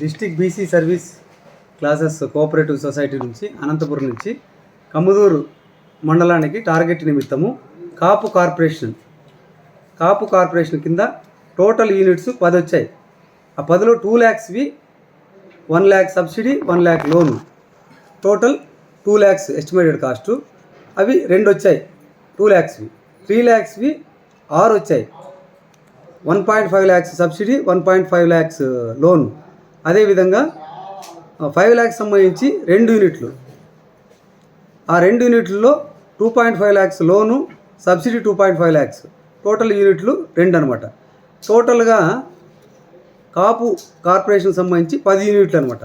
District BC service classes cooperative society నుంచి అనంతపురం నుంచి కమ్ముదూరు మండలానికి టార్గెట్ నిమిత్తము కాపు కార్పొరేషన్. కాపు కార్పొరేషన్ కింద టోటల్ యూనిట్స్ పది వచ్చాయి. ఆ పదిలో two ల్యాక్స్వి one lakh subsidy one lakh loan. Total two lakhs estimated cost. అవి రెండు వచ్చాయి టూ ల్యాక్స్వి త్రీ ల్యాక్స్వి ఆరు వచ్చాయి. One point five lakhs subsidy one point five lakhs loan. అదేవిధంగా ఫైవ్ ల్యాక్స్ సంబంధించి రెండు యూనిట్లు. ఆ రెండు యూనిట్లలో two point five lakhs loan subsidy two point five lakhs total యూనిట్లు రెండు అనమాట టోటల్గా కాపు కార్పొరేషన్ సంబంధించి పది యూనిట్లు అనమాట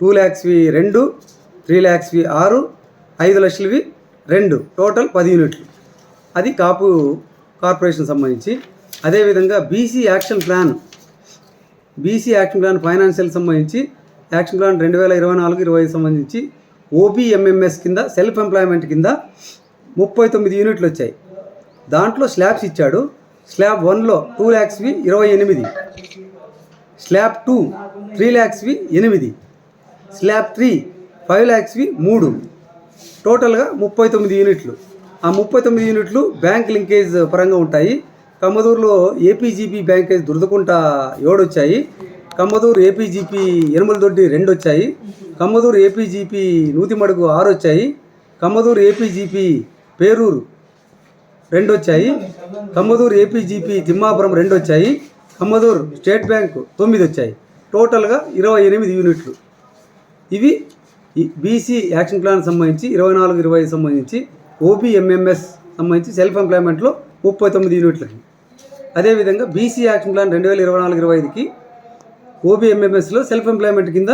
టూ ల్యాక్స్వి రెండు త్రీ ల్యాక్స్వి ఆరు ఐదు లక్షలవి రెండు. టోటల్ పది యూనిట్లు. అది కాపు కార్పొరేషన్ సంబంధించి. అదేవిధంగా BC action plan BC action plan financial సంబంధించి యాక్షన్ ప్లాన్ రెండు వేల ఇరవై నాలుగు ఇరవై ఐదు సంబంధించి ఓబీఎంఎంఎస్ కింద సెల్ఫ్ ఎంప్లాయ్మెంట్ కింద ముప్పై తొమ్మిది యూనిట్లు వచ్చాయి. దాంట్లో స్లాబ్స్ ఇచ్చాడు. స్లాబ్ వన్లో టూ ల్యాక్స్వి ఇరవై ఎనిమిది. స్లాబ్ టూ త్రీ ల్యాక్స్వి ఎనిమిది. స్లాబ్ త్రీ ఫైవ్ ల్యాక్స్వి మూడు. టోటల్గా ముప్పై తొమ్మిది యూనిట్లు. ఆ ముప్పై తొమ్మిది యూనిట్లు బ్యాంక్ లింకేజ్ పరంగా ఉంటాయి. కమ్మదూరులో ఏపీజీపీ బ్యాంకేజ్ దురదకుంట ఏడు వచ్చాయి కమ్మదూరు ఏపీజీపీ ఎనుమల దొడ్డి రెండు వచ్చాయి కమ్మదూరు ఏపీజీపీ నూతిమడుగు ఆరు వచ్చాయి కమ్మదూరు ఏపీజీపీ పేరూరు రెండు వచ్చాయి కమ్మదూరు ఏపీజీపీ తిమ్మాపురం రెండు వచ్చాయి కమ్మదూరు స్టేట్ బ్యాంకు తొమ్మిది వచ్చాయి టోటల్గా ఇరవై ఎనిమిది యూనిట్లు. ఇవి బీసీ యాక్షన్ ప్లాన్ సంబంధించి ఇరవై నాలుగు ఇరవై సంబంధించి ఓబీఎంఎంఎస్ సంబంధించి సెల్ఫ్ ఎంప్లాయ్మెంట్లో ముప్పై తొమ్మిది యూనిట్లకి. అదేవిధంగా బీసీ యాక్షన్ ప్లాన్ రెండు వేల ఇరవై నాలుగు ఇరవై ఐదుకి ఓబీఎంఎంఎస్లో సెల్ఫ్ ఎంప్లాయ్మెంట్ కింద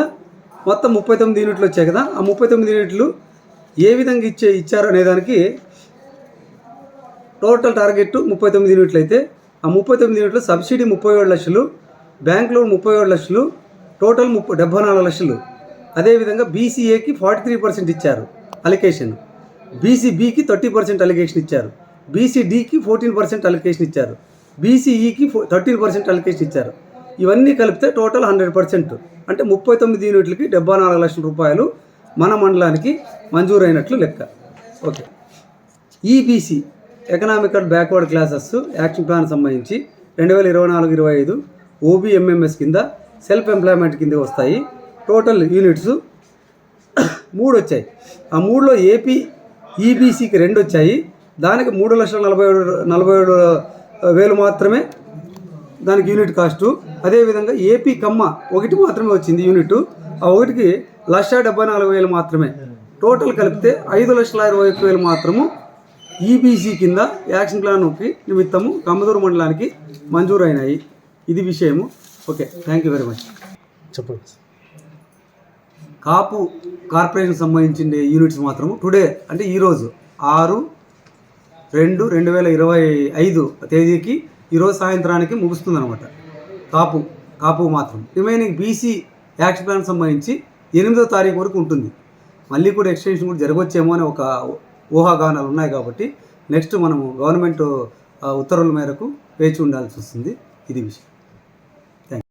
మొత్తం ముప్పై తొమ్మిది యూనిట్లు వచ్చాయి కదా. ఆ ముప్పై తొమ్మిది యూనిట్లు ఏ విధంగా ఇచ్చే ఇచ్చారు అనేదానికి టోటల్ టార్గెట్ ముప్పై తొమ్మిది యూనిట్లు అయితే ఆ ముప్పై తొమ్మిది యూనిట్లు సబ్సిడీ ముప్పై ఏడు లక్షలు బ్యాంక్ లోన్ ముప్పై ఏడు లక్షలు టోటల్ ముప్పై డెబ్బై నాలుగు లక్షలు. అదేవిధంగా బీసీఏకి ఫార్టీ త్రీ పర్సెంట్ ఇచ్చారు అలికేషన్ బీసీబీకి థర్టీ పర్సెంట్ అలికేషన్ ఇచ్చారు. బీసీడీకి ఫోర్టీన్ పర్సెంట్ అలికేషన్ ఇచ్చారు. బీసీఈకి థర్టీన్ పర్సెంట్ అలకేషన్ ఇచ్చారు. ఇవన్నీ కలిపితే టోటల్ హండ్రెడ్ పర్సెంట్. అంటే ముప్పై తొమ్మిది యూనిట్లకి డెబ్బై నాలుగు లక్షల రూపాయలు మన మండలానికి మంజూరైనట్లు లెక్క. Okay. EBC economical backward classes action plan సంబంధించి రెండు వేల ఇరవై నాలుగు ఇరవై ఐదు ఓబీఎంఎంఎస్ కింద సెల్ఫ్ ఎంప్లాయ్మెంట్ కింద వస్తాయి. టోటల్ యూనిట్స్ మూడు వచ్చాయి ఆ మూడులో ఏపీ ఈబీసీకి రెండు వచ్చాయి దానికి మూడు లక్షల నలభై ఏడు నలభై ఏడు వేలు మాత్రమే దానికి యూనిట్ కాస్టు. అదేవిధంగా ఏపీ కమ్మ ఒకటి మాత్రమే వచ్చింది యూనిట్. ఆ ఒకటికి లక్ష డెబ్బై నాలుగు వేలు మాత్రమే. టోటల్ కలిపితే ఐదు లక్షల ఇరవై ఒక్క వేలు మాత్రము ఈబీసీ కింద యాక్షన్ ప్లాన్కి నిమిత్తము కమ్మదూరు మండలానికి మంజూరు అయినాయి ఇది విషయము. Okay thank you very much. చెప్పండి. కాపు కార్పొరేషన్ సంబంధించిన యూనిట్స్ మాత్రము టుడే అంటే ఈరోజు ఆరు రెండు రెండు వేల ఇరవై ఐదు తేదీకి ఈరోజు సాయంత్రానికి ముగుస్తుందన్నమాట. కాపు కాపు మాత్రం. రిమైనింగ్ బీసీ యాక్షన్ ప్లాన్ సంబంధించి ఎనిమిదో తారీఖు వరకు ఉంటుంది. మళ్ళీ కూడా ఎక్స్టెన్షన్ కూడా జరగవచ్చేమో అనే ఒక ఊహాగానాలు ఉన్నాయి కాబట్టి నెక్స్ట్ మనము గవర్నమెంట్ ఉత్తర్వుల మేరకు వేచి ఉండాల్సి వస్తుంది. ఇది విషయం.